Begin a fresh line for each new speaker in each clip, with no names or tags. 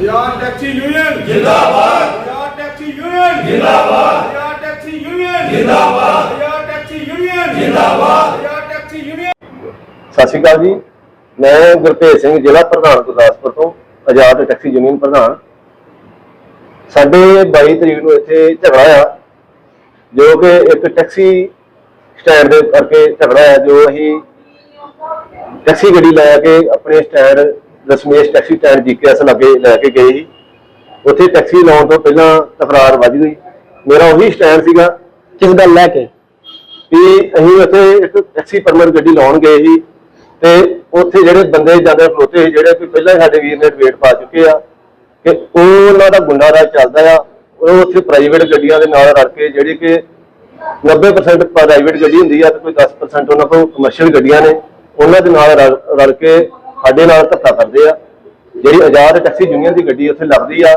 ਆਜ਼ਾਦ taxi union
ਜਿੰਦਾਬਾਦ
ਆਜ਼ਾਦ taxi union
ਜਿੰਦਾਬਾਦ
ਆਜ਼ਾਦ taxi union
ਜਿੰਦਾਬਾਦ
ਆਜ਼ਾਦ ਟੈਕਸੀ ਯੂਨੀਅਨ
ਜਿੰਦਾਬਾਦ
ਆਜ਼ਾਦ ਟੈਕਸੀ ਯੂਨੀਅਨ
ਸਤਿ ਸ਼੍ਰੀ ਅਕਾਲ ਜੀ। ਮੈਂ ਗੁਰਭੇਜ ਸਿੰਘ ਜ਼ਿਲ੍ਹਾ ਪ੍ਰਧਾਨ ਗੁਰਦਾਸਪੁਰ ਤੋਂ ਆਜ਼ਾਦ ਟੈਕਸੀ ਯੂਨੀਅਨ ਪ੍ਰਧਾਨ। ਸਾਡੇ 22 ਤਰੀਕ ਨੂੰ ਇੱਥੇ ਝਗੜਾ ਆ ਜੋ ਕਿ ਇੱਕ ਟੈਕਸੀ ਸਟੈਂਡ ਦੇ ਕਰਕੇ ਝਗੜਾ ਆ ਜੋ ਅਸੀਂ ਟੈਕਸੀ ਗੱਡੀ ਲੈ ਕੇ ਆਪਣੇ stand Dashmesh taxi stand GKS ਲਾਗੇ ਲੈ ਕੇ ਗਏ ਸੀ ਉੱਥੇ ਟੈਕਸੀ ਲਾਉਣ ਤੋਂ ਪਹਿਲਾਂ ਤਕਰਾਰ ਵੱਜ ਗਈ। ਮੇਰਾ ਉਹੀ ਸਟੈਂਡ ਸੀਗਾ।
ਕਿਸ ਗੱਲ ਲੈ ਕੇ?
ਵੀ ਅਸੀਂ ਉੱਥੇ ਇੱਕ ਟੈਕਸੀ ਪਰਮਿਟ ਗੱਡੀ ਲਾਉਣ ਗਏ ਸੀ ਤੇ ਉੱਥੇ ਜਿਹੜੇ ਬੰਦੇ ਜਾਂਦੇ ਖਲੋਤੇ ਸੀ ਜਿਹੜੇ ਵੀ ਪਹਿਲਾਂ ਹੀ ਸਾਡੇ ਵੀਰ ਨੇ ਵੇਟ ਪਾ ਚੁੱਕੇ ਆ ਕਿ ਉਹ ਉਹਨਾਂ ਦਾ ਗੁੰਡਾ ਰਾਜ ਚੱਲਦਾ ਆ। ਉਹ ਉੱਥੇ ਪ੍ਰਾਈਵੇਟ ਗੱਡੀਆਂ ਦੇ ਨਾਲ ਰਲ ਕੇ ਜਿਹੜੀ ਕਿ 90% ਪ੍ਰਾਈਵੇਟ ਗੱਡੀ ਹੁੰਦੀ ਆ ਤੇ ਕੋਈ 10% ਉਹਨਾਂ ਕੋਲ ਕਮਰਸ਼ੀਅਲ ਗੱਡੀਆਂ ਨੇ ਉਹਨਾਂ ਦੇ ਨਾਲ ਰਲ ਕੇ ਸਾਡੇ ਨਾਲ ਧੱਕਾ ਕਰਦੇ ਆ। ਜਿਹੜੀ ਆਜ਼ਾਦ ਟੈਕਸੀ ਯੂਨੀਅਨ ਦੀ ਗੱਡੀ ਉੱਥੇ ਲੱਗਦੀ ਆ,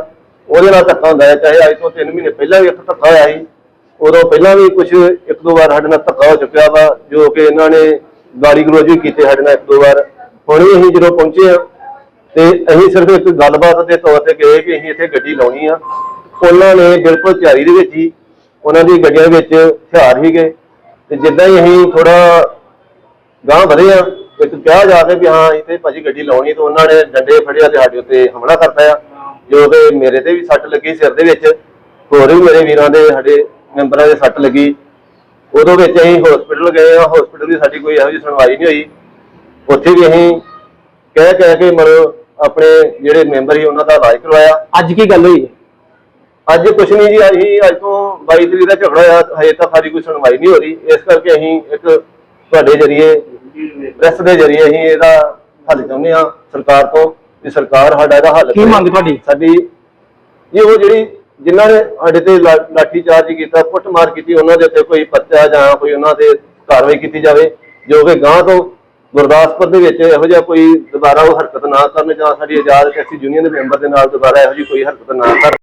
ਉਹਦੇ ਨਾਲ ਧੱਕਾ ਹੁੰਦਾ ਹੈ। ਚਾਹੇ ਅੱਜ ਤੋਂ 3 ਮਹੀਨੇ ਪਹਿਲਾਂ ਵੀ ਇੱਕ ਧੱਕਾ ਹੋਇਆ ਸੀ, ਉਦੋਂ ਪਹਿਲਾਂ ਵੀ ਕੁਝ ਇੱਕ ਦੋ ਵਾਰ ਸਾਡੇ ਨਾਲ ਧੱਕਾ ਹੋ ਚੁੱਕਿਆ ਵਾ, ਜੋ ਕਿ ਇਹਨਾਂ ਨੇ ਗਾਲੀ ਗਲੋਚ ਵੀ ਕੀਤੇ ਸਾਡੇ ਨਾਲ ਇੱਕ ਦੋ ਵਾਰ। ਹੁਣ ਵੀ ਅਸੀਂ ਜਦੋਂ ਪਹੁੰਚੇ ਆ, ਤੇ ਅਸੀਂ ਸਿਰਫ ਇੱਕ ਗੱਲਬਾਤ ਦੇ ਤੌਰ ਤੇ ਗਏ ਕਿ ਅਸੀਂ ਇੱਥੇ ਗੱਡੀ ਲਾਉਣੀ ਆ। ਉਹਨਾਂ ਨੇ ਬਿਲਕੁਲ ਤਿਆਰੀ ਦੇ ਵਿੱਚ ਹੀ ਉਹਨਾਂ ਦੀ ਗੱਡੀਆਂ ਵਿੱਚ ਹਥਿਆਰ ਹੀ ਗਏ ਤੇ ਜਿੱਦਾਂ ਹੀ ਅਸੀਂ ਥੋੜਾ ਗਾਂ ਵਧੇ ਆ ਇੱਕ ਕਿਹਾ ਜਾ ਕੇ ਵੀ ਹਾਂ ਇੱਥੇ ਭਾਜੀ ਗੱਡੀ ਲਾਉਣੀ ਤੇ ਉਹਨਾਂ ਨੇ ਡੰਡੇ ਫੜਿਆ ਤੇ ਸਾਡੇ ਉੱਤੇ ਹਮਲਾ ਕਰਤਾ ਆ ਜੋ ਕਿ ਮੇਰੇ ਤੇ ਵੀ ਸੱਟ ਲੱਗੀ ਸਿਰ ਦੇ ਵਿੱਚ ਹੋਰ ਵੀ ਮੇਰੇ ਵੀਰਾਂ ਦੇ ਸਾਡੇ ਮੈਂਬਰਾਂ ਦੇ ਸੱਟ ਲੱਗੀ। ਉਦੋਂ ਵਿੱਚ ਅਸੀਂ ਹਸਪੀਟਲ ਗਏ ਆ ਹਸਪੀਟਲ ਦੀ ਸਾਡੀ ਕੋਈ ਇਹੋ ਜਿਹੀ ਸੁਣਵਾਈ ਨਹੀਂ ਹੋਈ। ਉੱਥੇ ਵੀ ਅਸੀਂ ਕਹਿ ਕਹਿ ਕੇ ਮਤਲਬ ਆਪਣੇ ਜਿਹੜੇ ਮੈਂਬਰ ਸੀ ਉਹਨਾਂ ਦਾ ਇਲਾਜ ਕਰਵਾਇਆ।
ਅੱਜ ਕੀ ਗੱਲ ਹੋਈ?
ਅੱਜ ਕੁਛ ਨਹੀਂ ਜੀ ਅਸੀਂ ਅੱਜ ਤੋਂ 22 ਤਰੀਕ ਦਾ ਝਗੜਾ ਹੋਇਆ ਹਜੇ ਤੱਕ ਸਾਡੀ ਕੋਈ ਸੁਣਵਾਈ ਨਹੀਂ ਹੋ ਰਹੀ। ਇਸ ਕਰਕੇ ਅਸੀਂ ਇੱਕ ਤੁਹਾਡੇ ਜਰੀਏ ਪ੍ਰੈਸ ਦੇ ਜਰੀਏ ਅਸੀਂ ਇਹਦਾ ਹੱਲ ਚਾਹੁੰਦੇ ਹਾਂ ਸਰਕਾਰ ਤੋਂ ਕਿ ਸਰਕਾਰ ਸਾਡਾ ਇਹਦਾ ਹੱਲ
ਕੀ। ਮੰਗ ਤੁਹਾਡੀ?
ਸਾਡੀ ਇਹ ਉਹ ਜਿਹੜੀ ਜਿਨ੍ਹਾਂ ਨੇ ਸਾਡੇ ਤੇ ਲਾਠੀ ਚਾਰਜ ਕੀਤਾ ਕੁੱਟਮਾਰ ਕੀਤੀ ਉਹਨਾਂ ਦੇ ਉੱਤੇ ਕੋਈ ਪਰਚਾ ਜਾਂ ਕੋਈ ਉਹਨਾਂ ਤੇ ਕਾਰਵਾਈ ਕੀਤੀ ਜਾਵੇ ਜੋ ਕਿ ਗਾਂ ਤੋਂ ਗੁਰਦਾਸਪੁਰ ਦੇ ਵਿੱਚ ਇਹੋ ਜਿਹਾ ਕੋਈ ਦੁਬਾਰਾ ਉਹ ਹਰਕਤ ਨਾ ਕਰਨ ਜਾਂ ਸਾਡੀ ਆਜ਼ਾਦ ਟੈਕਸੀ ਯੂਨੀਅਨ ਦੇ ਮੈਂਬਰ ਦੇ ਨਾਲ ਦੁਬਾਰਾ ਇਹੋ ਜਿਹੀ ਕੋਈ ਹਰਕਤ ਨਾ ਕਰਨ